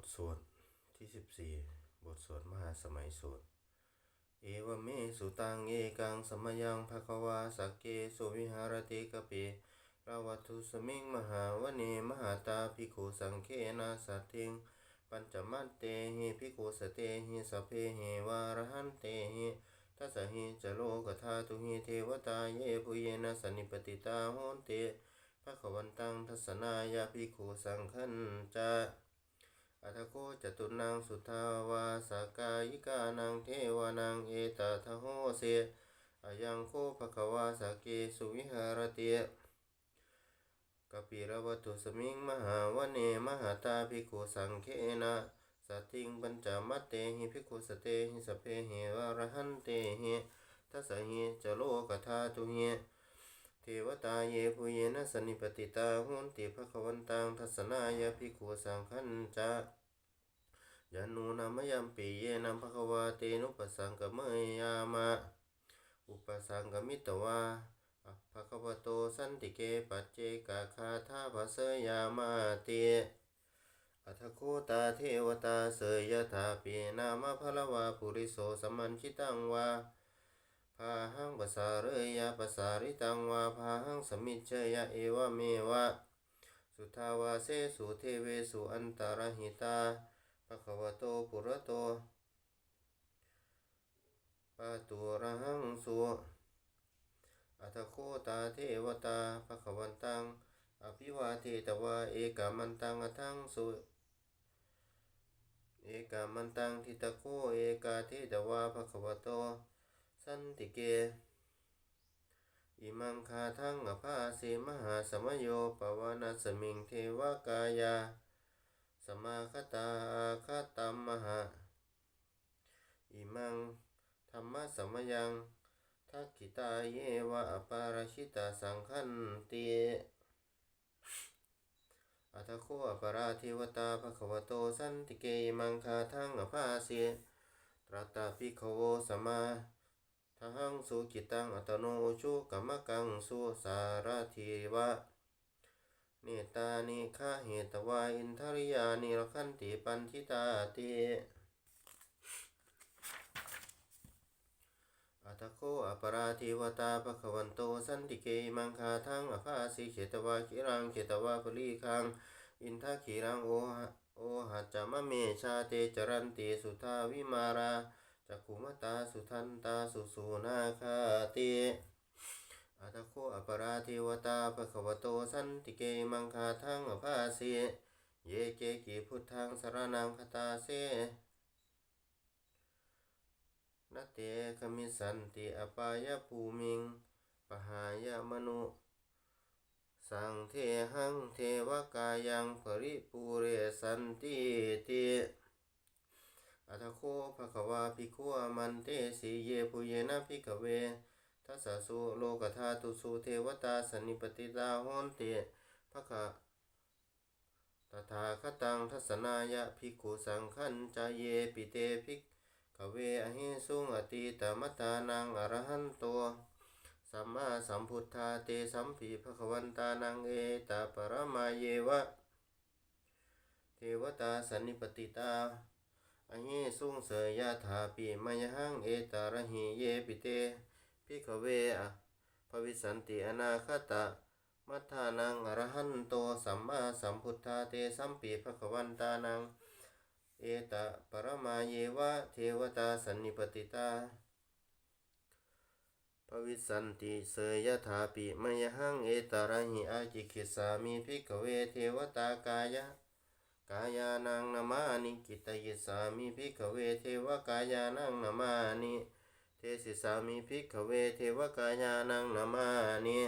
ทสวดที่สิบสี่บทสวดมหาสมัยสวดเอวเมสุตังเอกังสมยังภควาสักเกสุวิหารติกปิราวัตุสมิงมหาวเนมหาตาภิกขุสังเคนะสัตถิง ปัญจมัตเตหิภิกขุสเตหิสพเพหิวารหันเตหิทัสหิจโลกธาตุหิเทวตาเยปุเยนะสนิปติตาโหนเตภะคะวันตังทัสสนายาภิกขุสังขันจา อัทโคจตุนังสุทาวาสกายิกานังเทวานังเอตทะโหเสอายังโคภควาสเกสุวิหารเติกปิรวัตุสมิงมหาวเนมหาตาภิกขุสังเคนะสัติงปัญจมัตเตหิภิกขุสเตหิสพเพหิวารหันเตหิทัสสหิจโลกธาตุหิ เทวตาเยปุเยนะสนิปติตาหุนติภะควันตังทัสสนายาภิกขุสังขันจะยานูนามยัมปีเยนะภควาเตนุปสังกเมยามะ อุปสังกมิตวาอะภควโตสันติเกปัจเจกาคาทาภเสยามาเตอัทโคตาเทวตาเสยยถาปีนามะพลวาปุริโสสมันชิตังวาาหังภาษาเรยยะภาษาริตังวาพาหังสมิจเชยะเอวะเมวะ สุทาวาเสสุเทเวสุอันตารหิตาภะคะวะโตปุระโตปะตุระหังสุอัตโคตาเทวตาภะคะวันตัง อภิวาเทตวาเอกามันตังอทังสุเอกามันตังทิตโคเอกาเทตวาภะคะวะโต สันติเก อิมังคาทังอภาสีมหาสมโยปวานาสมิงเทวกายา สมาคตาคตัมมหา อิมังธรรมะสมยังทักขิตาเยวะอปาราชิตาสังขันติอัตโคอปราเทวตาภควโตสันติเกอมังคาทังอภาสีตรัตตาภิกขโวสมา ทหังสุกิตังอัตโนชุกรรมกังสุสารทีวะเนตานิฆาเหตวาอินทริยานิรคันติปันทิตาติอัตโคอปราทิวตาภควันโตสันติเกมังคาทังอภาสิเขตวาคิรังเขตวาปลีคังอินทขีรังโอหะโอหัจจามะเมชาเตจรันติสุทาวิมารา จักขุมตาสุทันตาสุสูนาคาติอัตโคอปราเทวตาภควโตสันติเกมังคาทังอภาสีเยเกกิพุทธังสารนังคตาเสนเตคมิสันติอปายภูมิงปหายมนุสังเทหังเทวกายังปริปูเรสันติติ อัตโคภะคะวาภิกขุอมันเตสีเยปุเยนะภิกเวทัสสะสุโลกธาตุสุเทวตาสนิปติตาโหนเตภะคะตถาคตังทัสสนายะภิกขุสังขันจายเยปิเตภิกขเวอหิสุงอติตมัตานังอรหันโตสัมมาสัมพุทธาเตสัมปีภะคะวันตานังเอตาปรมาเยวะ เทวตาสันนิปติตา อหิสุงเสยยะถาปิมยหังเอตาระหิเยปิเตพิกเวอะภวิสันติอนาคตะ มัทานังอรหันโตสัมมาสัมพุทธาเตสัมปีภควันตานัง เอตะปรมาเยวะเทวตาสันนิปติตาภวิสันติเสยยะถาปิมยหังเอตาระหิอาจิคิสามิพิกเวเทวตากายะ กายานังนามานิกิตยิสามิภิกขเวเทวกายานังนามานิเทสิสามิภิกขเวเทวกายานังนามานิ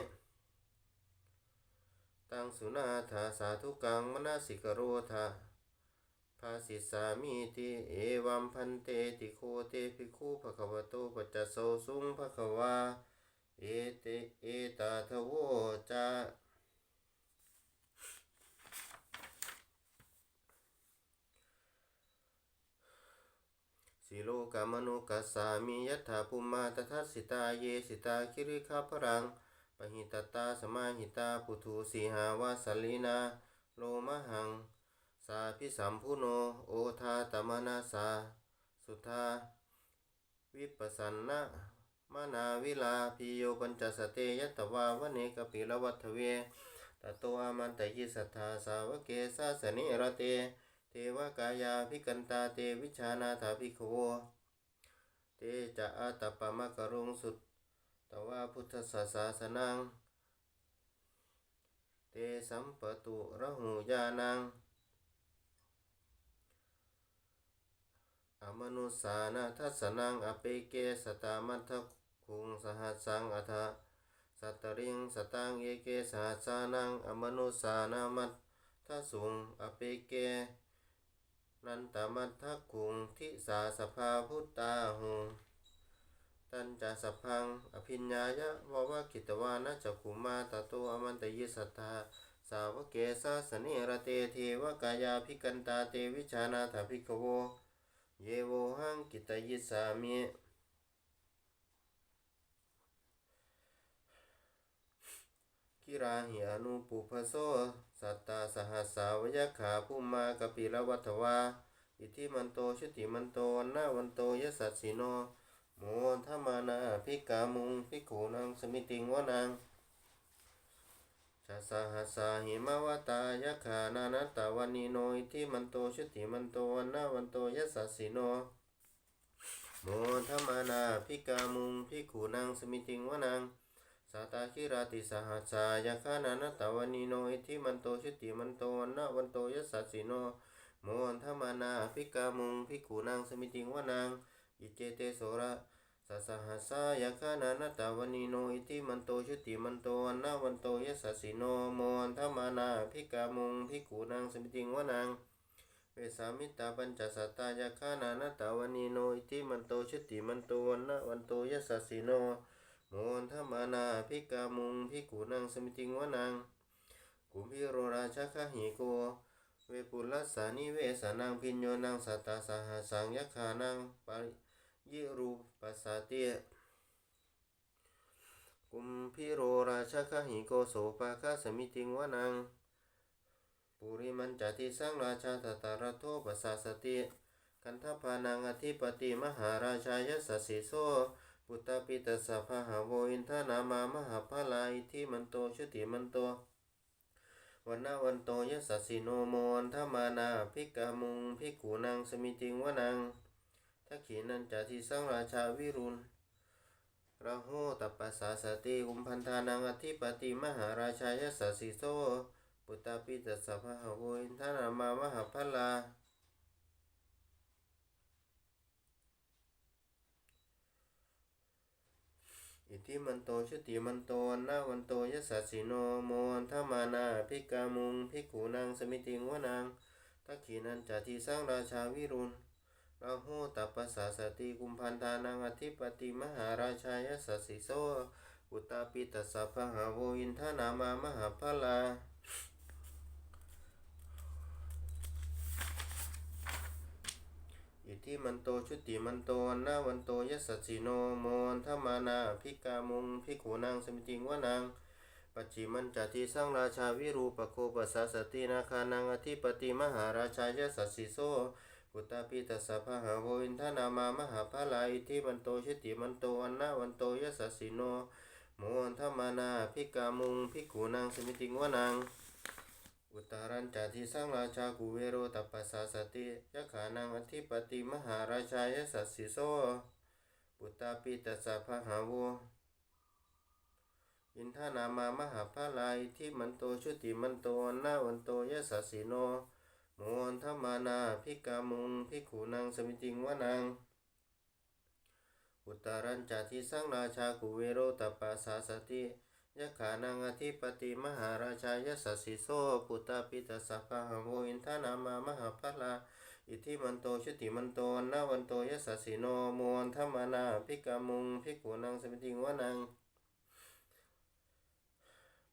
ตังสุนาถาสาธุกังมนาสิกโรธาภาสิสามิติเอวัมพันเตติโคเตภิกขุภควโตปัจจโสสุงภควาเอเตเอตาทโวจา สิโลกามนุกัสสามิยัตถาภูมาตทัสสิตาเยสิตาคิริคาพรังปหิตตาสมาหิตาปุถุสีหาวาสลีนา โลมหัง สาพิสัมพุโน โอทาตมนาสา สุทาวิปัสสนะมานาวิลาพิโยปัญจสเตยตวาวเนกปิลวัตเวตโตอามันตยิสัทธาสาวเกสาสนิรเต เทวกายาภิกันตาเตวิชานาถาภิกขโวเตจะอาตปมะกรุงสุตตว่าพุทธศาสาสนัง เตสัมปตุระหูยานัง อมนุสานาทัสนังอเปเกสตามัทคุงสหัสังอัฏฐสัตตริงสตังเอเกสหัสานังอมนุสานามัททสุงอเปเก นันตมัททคุงทิสาสภาพุตตาหุงตันจะสพัง อภิญญายะวาวกิตวานะจักขุมาตโตอมันตยิสัทธาสาวเกสาสเนระเตเทวกายาภิกันตาเตวิชานาถาภิกขโว เยโวหังกิตยิสามิกิราหิอนุปุพโส สัตตาสหัสสาวยขาภูมากปิลวัตวาอิทิมันโตชุติมันโตวันาวันโตยสัสสิโนโมทมานาภิกามุงภิกขุนังสมิติงวนังชาสหัสสาหิมาวตายขานานัตตาวันนีโนอิทิมันโตชุติมันโตวันาวันโตยสัสสิโนโมทมานาภิกามุงภิกขุนังสมิติงวนัง สาตาคิราติสหัสายาคานานตวานีโนอิทิมันโตชุติมันโตวันนะวันโตยัสสิโนโมอันธมานาภิกามุงภิกขุนางสมิติงวานางอิเจเตโสระสัสหัสายาคานานตวานีโนอิทิมันโตชุติมันโตวันนะวันโตยัสสิโนโมอันธมานาภิกามุงภิกขุนางสมิติงวานางเวสามิตาปัญจสัตตายาคานานตวานีโนอิทิมันโตชุติมันโตวันนะวันโตยัสสะสิโน โมนทมานาภิกามุงภิกขุนังสมิติงวนัง กุมพิโรราชคหิโก เวปุลัสานิเวสานังพิญโยนังสัตตาสหสังยัคานังปายิรูปัสสาเตียกุมพิโรราชคหิโกโสปาคาสมิติงวนัง ปุริมันจติสังราชาตตารโทปัสสาสติกันทพานังอธิปติมหาราชายสัสสิโส ปุตตปิตสสะพะหาโวอินทนามามหาภาลาอิทิมันโตชุติมันโตวันนาวันโตยสสสิโนโมนทมานาภิกามุงภิกขุนังสมิติงวนังทักขีนันจาทิสังราชาวิรุณระโหตัปัสสาสติกุมพันธานังอธิปติมหาราชายสัสสิโสปุตตปิตสสะพะหาโวอินทนามามหาภาลา อิทิมันโตชุติมันโตนาวันโตยสสสิโนโมนทมานาภิกามุงภิกขุนางสมิติงวนางทักขีนันจาทิสร้างราชาวิรุณราโหตัปปสสาสติกุมพันธานังอธิปติมหาราชายสัสสิโสอุตตาปิตสสะพะหาโวอินทนามามหาพลา อิทิมันโตชุติมันโตนาวันโตยสสสิโนโมอันทมานาภิกามุงภิกขุนางสมิติงวานางปัจจิมันจติสร้างราชาวิรูปโคปัสสาสตินาคานังอธิปติมหาราชายสัสสิโสปุตตาปิตสสะพะหาโวอินทนามามหาภาลาอิทิมันโตชุติมันโตวันนาวันโตยสสสิโนโมอันทมานาภิกามุงภิกขุนางสมิติงวานาง รัญจาทิสังราชากุเวโรตัปปัสสาสติยะขานังอธิปติมหาราชายสัสสิโสปุตตาปิตสสะพะหาวอินทานามามหาภาลาอิทิมันโตชุติมันโตนาวันโตยสัสสิโนโมอันธมานาภิกามุงภิกขุนังสมิติงวานังอุตารัญจาทิสังราชากุเวโรตัปปัสสาสติ ยะขานังอธิปติมหาราชายสัสสิโสปุตตาปิตสสะพะหาโวอินทานามามหาภาลาอิทิมันโตชุติมันโตนาวันโตยสัสสิโนมอันธรรมนาภิกามุงภิกขุนังสมิติงวนัง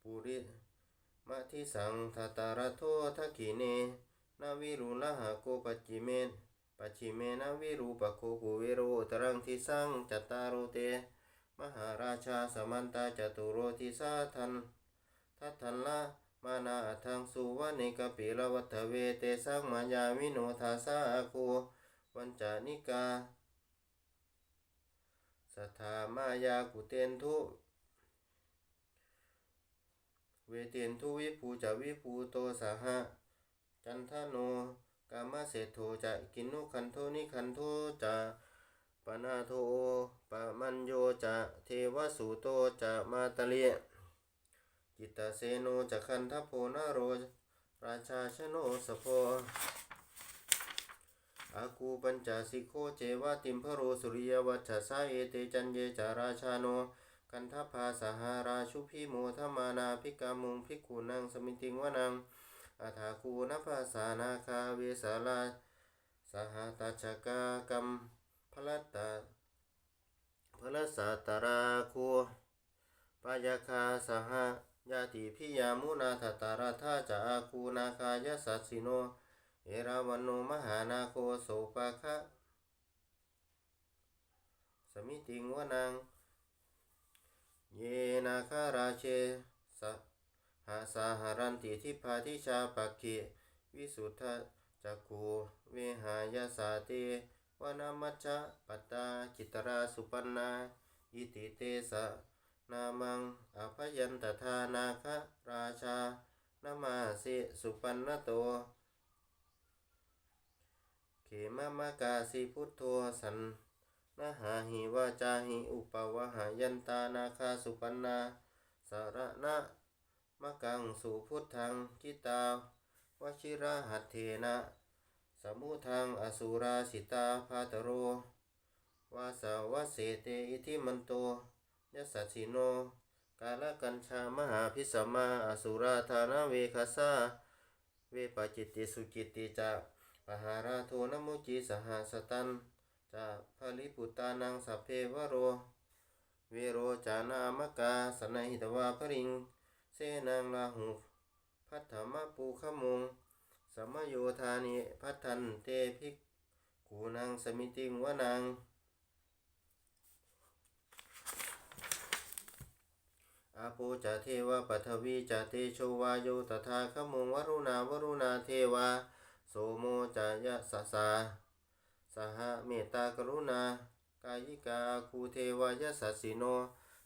ปุริมาทิสังทตาระโททักขีเนนาวิรุลหะโกปัจจิเมนปัจิเมนาวิรูปโคกุเวโรตรังทิสังจัตตารโรเต มหาราชาสมันตาจตุโรทิสาทันทัทันละมานาทังสุวะเนกปิลวัฏเวเตสังมายามิโนทาสาโควันจานิกาสัทธามายากุเตนทุเวเตียนทุวิภูจะวิภูโตสหะจันทโนกามเศรษโทจะกินนุคันโทนิคันโทจะปนาโท ปะมัญโยจะเทวสุโตจะมาตะเลียจิตตเสโนจะคันทโพนาโร ราชาชโนสโพอากูปัญจสิโคเจวะติมพโรสุริยวัชชะสาเอเตจันเยจาราชาโน กันทภาสหาราชุพิโมทมานาภิกามุงภิกขุนังสมิติงวนังอาถาคูนภาสานาคาเวสาลาสหตัชกากรรมพลัตตา พลสัตตาราคูปายาคาสหญาติพิยามุนาทตาราธาจาคูนาคายสัสสิโน เอราวันโนมหานาโคโสปะคะสมิติงวนัง เยนาคาราเชสหาสาหารันติทิพาทิชาปักขิวิสุทธจักูเวหายาสาเต นามัจจะปัตตาจิตราสุปันนาอิติเตสะนามังอภยันตทานาคราชานามาสิสุปันนโตเขมมะกาสิพุทโธสันนะหาหิวาจาหิอุปวหายันตานาคาสุปันนาสารณะมะกังสุพุทธังกิตาวชิระหัตเถนะ สมุทังอสุราสิตาภาตโร วาสาวเสเตอิทิมันโตยัสสชิโน กาลกัญชามหาพิสมาอสุราธานาเวคาสาเวปจิตติสุจิตติจะปหาราโทนมุจิสหสตันจะภลิปุตานังสัพเพวโร เวโรจานามกาสนหิตวาพริง เสนังลาหุพัทธมะปูขมุง สมโยธานิพัทันเตภิกขูนังสมิติงวนังอาโปจะเทวปัทวีจะเตโชวาโยตถาคมุงวรุณาวรุณาเทวาโสโมจะยะสสาสหเมตตากรุณากายิกาคูเทวายสัสสิโน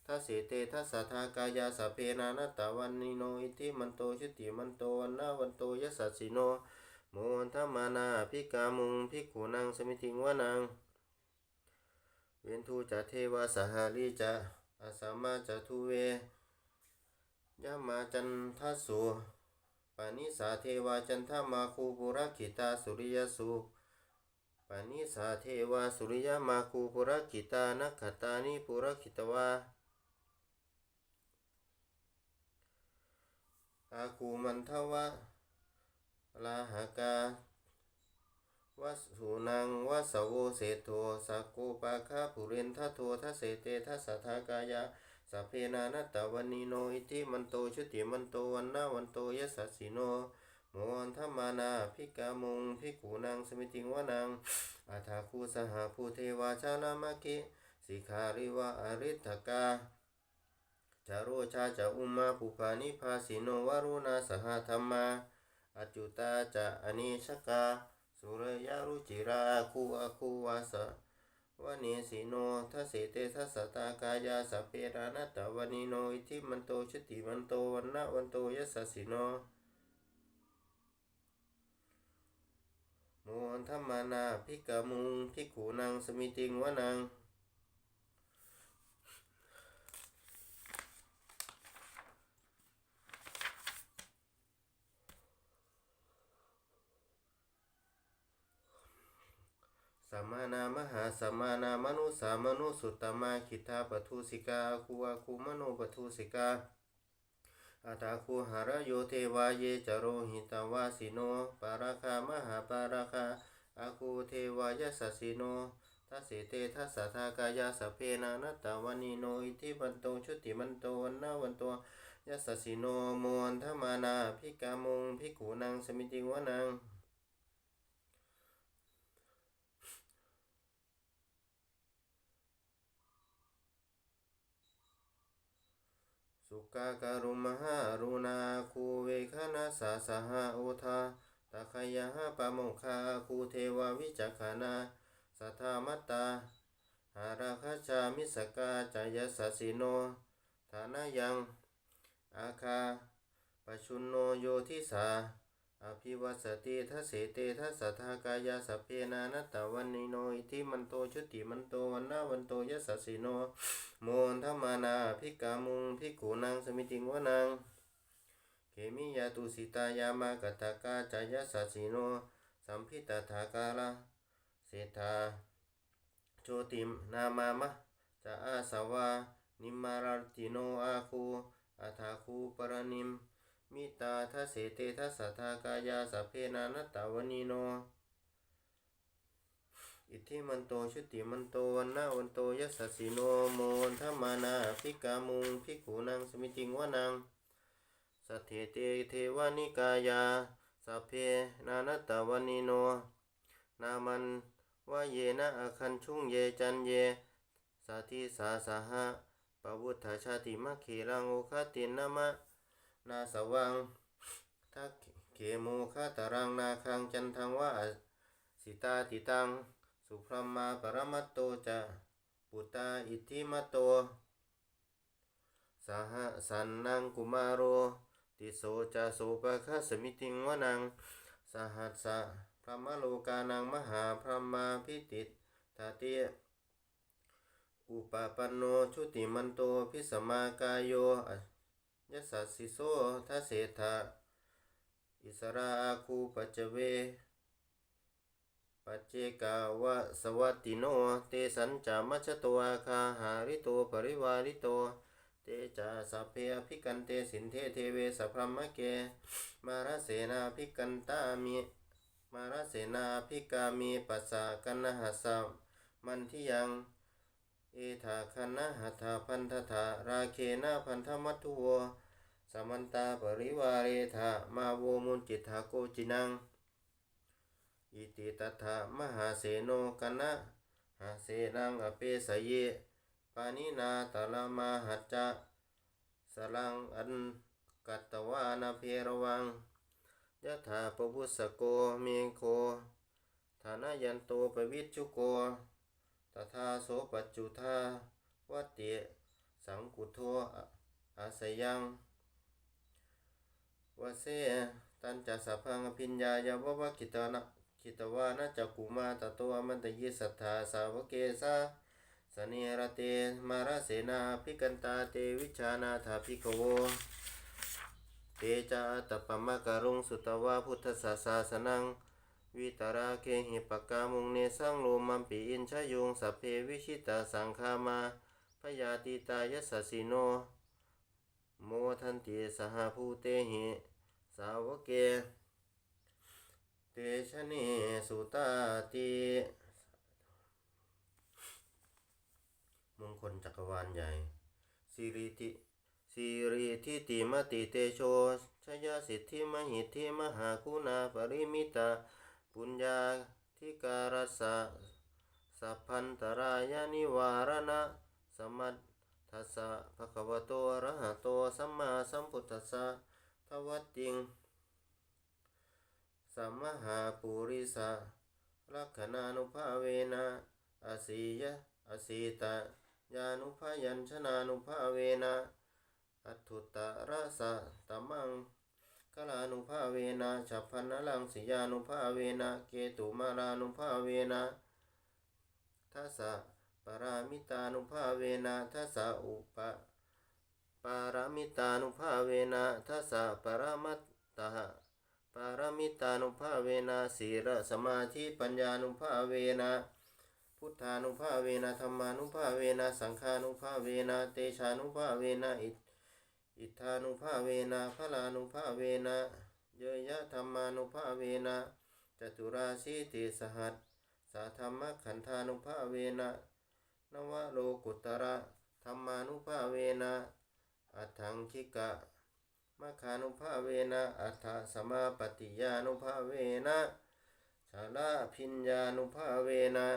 ทัสเสเตทัสทากายาสเพนานตตวันนิโนอิทิมันโตชุติมันโตวันนาวันโตยสัสสิโนโมนทมานาภิกามุงภิกขุนังสมิติงวนังเวนทูจะเทวาสหาลีจะอาสามาจะทุเวยามาจันทัสุปานิสาเทวาจันทมาคูปุระขิตาสุริยสุปานิสาเทวาสุริยมาคูปุระขิตานักขตานิปุระขิตวา อาคูมันทวะลาหากาวสสุนังวสโวเสโทสักโกปาคาปุเรนทัโททัเสเตทัสสะทากายาสัพเพนานัตตวันนิโนอิติมันโตชุติมันโตวันนาวันโตยสัสสิโนโมนธรรมานาภิกามุงภิกขุนังสมิติงวนังอาทาคูสหภูเทวาชาลามะกิสิขาริวะอริทกา จารุชาจะอุมาปุปานิภาสิโนวารุณาสหธรรมาอจุตาจะอนิชกา สุรยารุจิราคูอาคูวาสวเนสิโนทัสเสเตทัสตากายาสเพรานัตตวนิโนอิทิมันโตชติมันโตวันนะวันโตยสสิโนโมนธรรมานาภิกามุงภิกขุนังสมิติงวนัง สัมมานามหาสัมมานามนุสามนุสุตตมาคิทาปทุสิกาคูอาคูมโนปทุสิกาอาตาคูหารโยเทวาเยจโรหิตวาสิโน ปาราคามหาปาราคาอาคูเทวายสัสิโนทัสเสเตทัสสะทากายาสเพนานัตตวานิโนอิทิมันโตชุติมันโตวันนาวันโตยสสสิโนโมนธมานาภิกามุงภิกขุนังสมิติงวนัง สุ กาการุมหารุณาคูเวคณาสาสหโอทาตะขยาปะโมคาคูเทววิจักขานาสัทธามตตาหาราคาชามิสกาจายสัสิโนฐานายังอาคาปชุนโนโยทิสา อภิวัสติทัสเสเตทัสสะทากายาสพเพนานัตตวันนิโนอิทิมันโตชุติมันโตวันนาวันโตยัสสสิโนโมนทมานาภิกามุงภิกขุนังสมิติงวนังเขมิยาตุสิตายามากตากาจายาสัสสิโนสัมพิตถากาลาเศรษฐาโชติมนามามะจะอาสวานิมารติโนอาคูอาทาคูปรณิม มิตาทัสเสเตทัสสะทากายาสัพเพนานตาวนีโน อิทธิมันโตชุติมันโตวันนาวันโตยัสสสิโนโมนทมานาภิกามุงภิกขุนังสมิติงวานังสัทเทเตเทวานิกายาสัพเพนานตาวนีโน นามันวาเยนะอาคันชุงเยจันเยสาธิสาสหะปวุฒาชาติมะเขลังโอคตินนามะ นาสวังทักเขมูคาตารังนาคังจันทังว่าสิตาติตัง สุพรหมาปรมัตโตจะปุตตาอิทธิมัตโตสหสันนังกุมารโรติโสจะโสปะคะสมิติงวนัง สหัสสะพระมโลกานังมหาพระมาพิติตาเตอุปปันโนชุติมันโตพิสมากายโย ยสสสสิโสทัสเสธาอิสราคูปัจเจเว ปัจเจกาวะสวัตติโน เตสัญจามัชตอาคาหาริโตปริวาริโต เตจาสัพเพอภิกันเตสินเทเทเวสพพมะเก มาราเสนาภิกันตามิมาราเสนาภิกามีปัสสะกันนหัสสะมันทิยัง เอธาคันนะหัตถพันธถาราเคนะพันธมัตถุโวสมันตาปริวาเรธามาโวมุนจิตถาโกจินัง อิติตถามหาเสโนกนะหาเสนังอเปสเยปานินาตาลามาหัจจะสลังอันกัตตวานาเพรวังยะถาปวุสโกเมโคฐานายันโตปวิชชุโก ตถาโสปัจจุธาวัตเตสังกุโทอาสยังวเสตันจัสสะพังอภิญญายาวะกิตนะกิตวานะจักกุมาตโตอมันตยิสัทธาสาวเกสาสเนรเตมาราเสนาภิกันตาเตวิชานาถาภิกโวเตจาตปปมะการุงสุตวาพุทธศาสาสนัง วิตราเคหิปกามุงเนสังโลมัมปีอินชยุงสัพเพวิชิตาสังคามาพยาติตายัสสสิโน โมทันติสหภูเตหิสาวเก เตชะเนสุตาติมงคลจักรวาลใหญ่สิริติสิริทิติมติเตโชชยสิทธิมหิทธิมหาคุณาปริมิตา ปุญญาธิการสะสัพพันตรายานิวารณะสมัตทัสสะภะคะวะโตอะระหะโตสัมมาสัมพุทธัสสะทวัตติงสัมมหาปุริสะลักขณานุภาเวนะอาสียะอาสีตะยานุภายัญชนานุภาเวนะอัตถุตะระสะตมัง กลานุภาเวนะฉัพพนนลังสิยานุภาเวนะเกตุมารานุภาเวนะทัสสะปรามิตานุภาเวนะทัสสะอุปปารามิตานุภาเวนะทัสสะปรามัตตะปารามิตานุภาเวนะสีระสมาธิปัญญานุภาเวนะพุทธานุภาเวนะธรรมานุภาเวนะสังฆานุภาเวนะเตชานุภาเวนะอิ อิทธานุภาเวนะพลานุภาเวนะเยยะธรรมานุภาเวนะจตุราสีติสหัสสาธรรมขันธานุภาเวนะนวโลกุตระธรรมานุภาเวนะอัถังคิกะมัคคานุภาเวนะอัฏฐสมาปฏิยานุภาเวนะชาลาพิญญานุภาเวนะ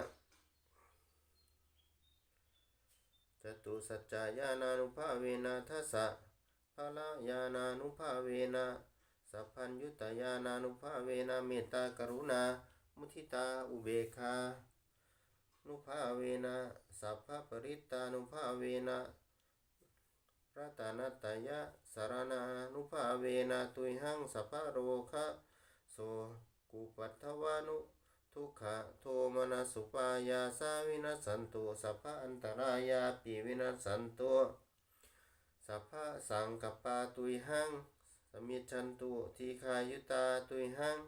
จตุสัจจายานานุภาเวนะทัสสะ ภภลายานานุภาเวนะสัพพัญยุตยานานุภาเวนะเมตตากรุณา มุทิตาอุเบกขานุภาเวนะสัพพะปริตตานุภาเวนะรัตนตยะสารนานุภาเวนะตุยหังสัพพะโรคะโสกุปัฏฐวานุทุกขะโทมนัสุปายาสาวินัสันตุสัพพะอันตรายาปิวินัสสันตุ สัพพะสังกัปปาตุยหังสมิจฉันตุทีคายุตาตุยหัง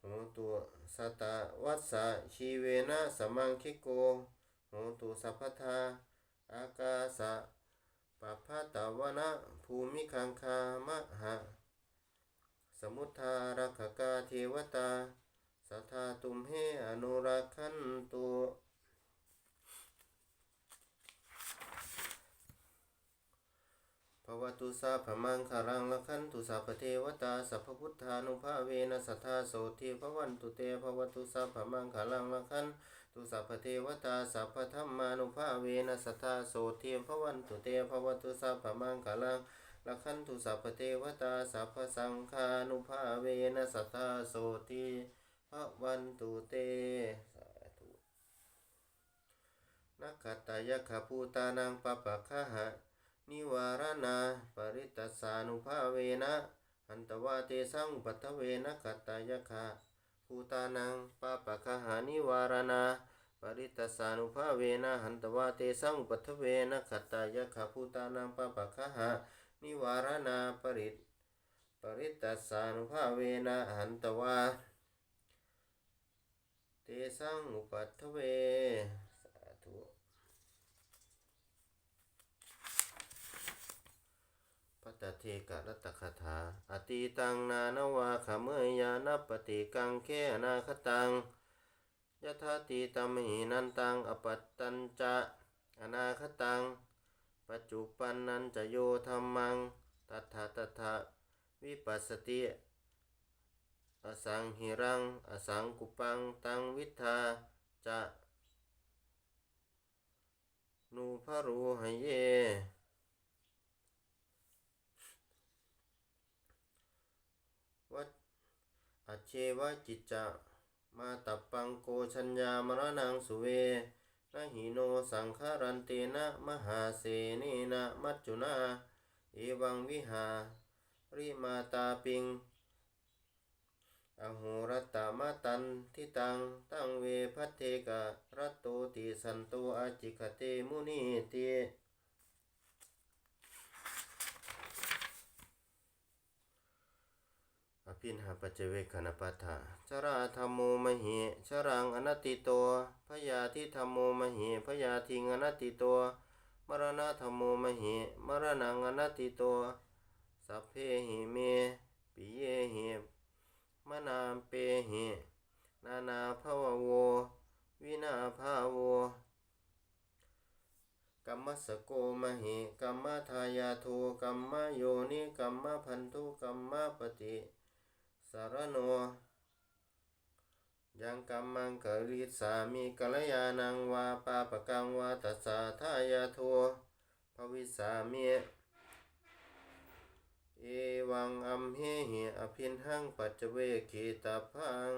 โหตุสัตตวัสสะชีเวนะสมังคิโกโหตุสัพพทาอากาสะปัพพะตาวนะภูมิคังคามะหะ สมุทธารักขกาเทวตา สัทธาตุมเหอนุรักขันตุภวตุสาพมังคารังละคันตุสัพเทวตาสัพพุทธานุภาเวนะสัทธาโสทีภวันตุเตภวตุสาพมังคารังละคันตุสัพเทวตาสัพพธรรมานุภาเวนะสัทธาโสทีภวันตุเตภวตุสาพมังคารังละคันตุสัพเทวตาสัพพสังฆานุภาเวนะสัทธาโสที ภวันตุเต สาธุนักขตายขภูตานังปปะคะหะ นิวารณาปริตสานุภาเวนะหันตวาเตสังปัทเวนะกัตตายคะภูตานังปปะคะหานิวารณาปริตสานุภาเวนะหันตวาเตสังปัทเวนะกัตตายคะภูตานังปปะคะหานิวารณาปริตปริตัสสานุภาเวนะหันตวา เตสังอุปัทเว สาธุพัตตเทกะรัตคถา อตีตังนานาวาขเมยานปฏิกังแคนาคตังยถาตีตมหินันตังอปัตตัญจะอนาคตัง ปัจจุปันนันจะโยธรรมัง ตัทธะตัทธะวิปัสสติ อสังหิรัง อสังกุปัง ตังวิทาจะนูพรูหเย วัดอเชวะจิตจะมาตับปังโกชัญญามรณังสุเวนะหิโนสังขารันเตนะมหาเสนีนะมัจจุนา เอวังวิหาริมาตาปิง อโหรัตตมะตันทิตังตั้งเวพัทเทกะรัตโตติสันโตอาจิกเตมุนีเตอภินหาปัจเจเวคณปัฏฐาชราธรรมโมมหิชรังอนัตติโตพยาธิธรรมโมมหิพยาธิงอนัตติโตมรณะธรรมโมมหิมรณังอนัตติโตสัพเพหิเมปิเยหิ มนาเปหินานาภวโว วินาภาโวกัมมัสโกมหิกัมมทายาโทกัมมโยนิกัมมพันธุกัมมปฏิสารโน ยังกัมมังกริสามิกัลยานังวาปาปกังวาตัสสะทายาโทภวิสามิ เอวังอัมเหหิอภินหังปัจเวคีตาพัง